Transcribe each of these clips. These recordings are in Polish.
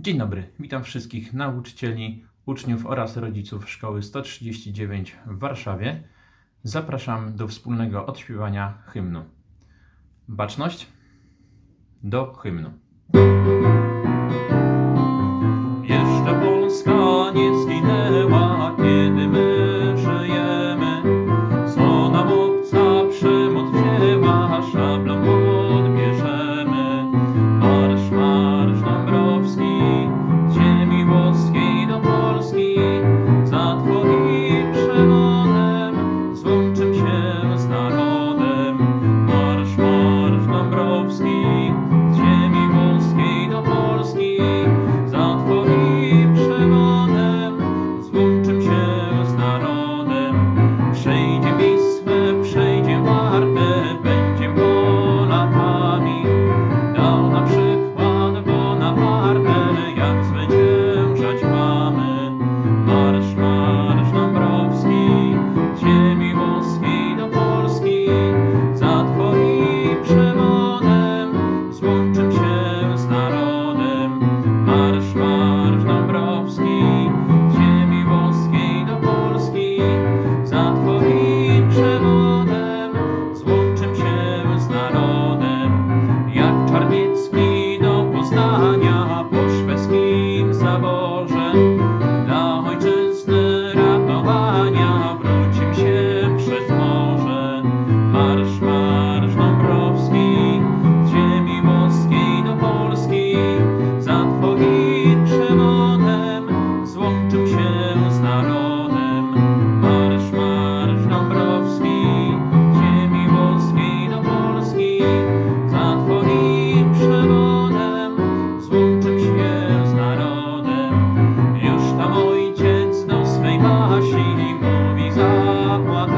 Dzień dobry, witam wszystkich nauczycieli, uczniów oraz rodziców Szkoły 139 w Warszawie. Zapraszam do wspólnego odśpiewania hymnu. Baczność do hymnu. Polski, z ziemi włoskiej do Polski, za Twoim przemanem, złączym się z narodem, przejdzie mi push me. Aqua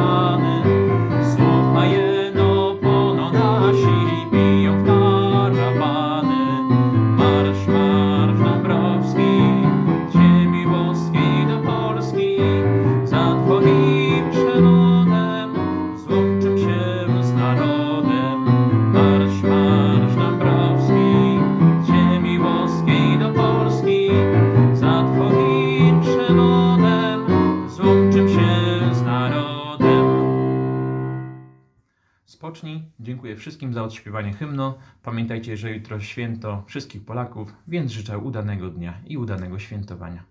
Spocznij. Dziękuję wszystkim za odśpiewanie hymnu. Pamiętajcie, że jutro święto wszystkich Polaków, więc życzę udanego dnia i udanego świętowania.